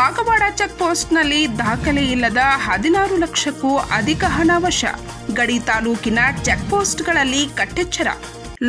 Kagwad check ಪೋಸ್ಟ್ನಲ್ಲಿ ದಾಖಲೆ ಇಲ್ಲದ ಹದಿನಾರು ಲಕ್ಷಕ್ಕೂ ಅಧಿಕ ಹಣ ವಶ. ಗಡಿ ತಾಲೂಕಿನ ಚೆಕ್ ಪೋಸ್ಟ್ಗಳಲ್ಲಿ ಕಟ್ಟೆಚ್ಚರ.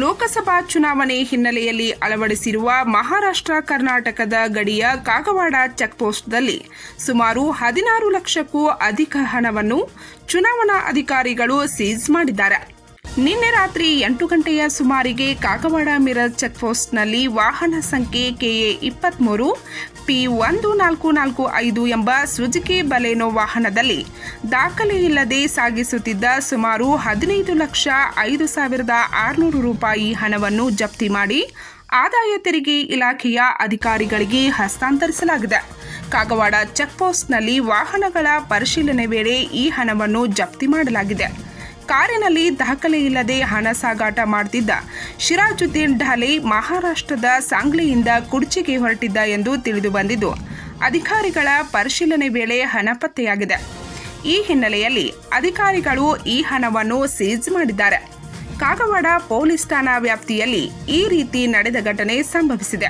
ಲೋಕಸಭಾ ಚುನಾವಣೆ ಹಿನ್ನೆಲೆಯಲ್ಲಿ ಅಳವಡಿಸಿರುವ ಮಹಾರಾಷ್ಟ್ರ ಕರ್ನಾಟಕದ ಗಡಿಯ ಕಾಗವಾಡ ಚೆಕ್ ಪೋಸ್ಟ್ನಲ್ಲಿ ಸುಮಾರು ಹದಿನಾರು ಲಕ್ಷಕ್ಕೂ ಅಧಿಕ ಹಣವನ್ನು ಚುನಾವಣಾ ಅಧಿಕಾರಿಗಳು ಸೀಜ್ ಮಾಡಿದ್ದಾರೆ. ನಿನ್ನೆ ರಾತ್ರಿ ಎಂಟು ಗಂಟೆಯ ಸುಮಾರಿಗೆ ಕಾಗವಾಡ ಮಿರರ್ ಚೆಕ್ಪೋಸ್ಟ್ನಲ್ಲಿ ವಾಹನ ಸಂಖ್ಯೆ ಕೆಎ ಇಪ್ಪತ್ಮೂರು, ಪಿ ಒಂದು ನಾಲ್ಕು ನಾಲ್ಕು ಐದು ಎಂಬ ಸುಜುಕಿ ಬಲೇನೋ ವಾಹನದಲ್ಲಿ ದಾಖಲೆ ಇಲ್ಲದೆ ಸಾಗಿಸುತ್ತಿದ್ದ ಸುಮಾರು ಹದಿನೈದು ಲಕ್ಷ ಐದು ಸಾವಿರದ ಆರುನೂರು ರೂಪಾಯಿ ಹಣವನ್ನು ಜಪ್ತಿ ಮಾಡಿ ಆದಾಯ ತೆರಿಗೆ ಇಲಾಖೆಯ ಅಧಿಕಾರಿಗಳಿಗೆ ಹಸ್ತಾಂತರಿಸಲಾಗಿದೆ. ಕಾಗವಾಡ ಚೆಕ್ ಪೋಸ್ಟ್ನಲ್ಲಿ ವಾಹನಗಳ ಪರಿಶೀಲನೆ ವೇಳೆ ಈ ಹಣವನ್ನು ಜಪ್ತಿ ಮಾಡಲಾಗಿದೆ. ಕಾರಿನಲ್ಲಿ ದಾಖಲೆ ಇಲ್ಲದೆ ಹಣ ಸಾಗಾಟ ಮಾಡುತ್ತಿದ್ದ ಶಿರಾಜುದ್ದೀನ್ ಢಾಲೆ ಮಹಾರಾಷ್ಟ್ರದ ಸಾಂಗ್ಲಿಯಿಂದ ಕುಡ್ಚಿಗೆ ಹೊರಟಿದ್ದ ಎಂದು ತಿಳಿದುಬಂದಿದ್ದು ಅಧಿಕಾರಿಗಳ ಪರಿಶೀಲನೆ ವೇಳೆ ಹಣ ಪತ್ತೆಯಾಗಿದೆ. ಈ ಹಿನ್ನೆಲೆಯಲ್ಲಿ ಅಧಿಕಾರಿಗಳು ಈ ಹಣವನ್ನು ಸೀಜ್ ಮಾಡಿದ್ದಾರೆ. ಕಾಗವಾಡ ಪೊಲೀಸ್ ಠಾಣಾ ವ್ಯಾಪ್ತಿಯಲ್ಲಿ ಈ ರೀತಿ ನಡೆದ ಘಟನೆ ಸಂಭವಿಸಿದೆ.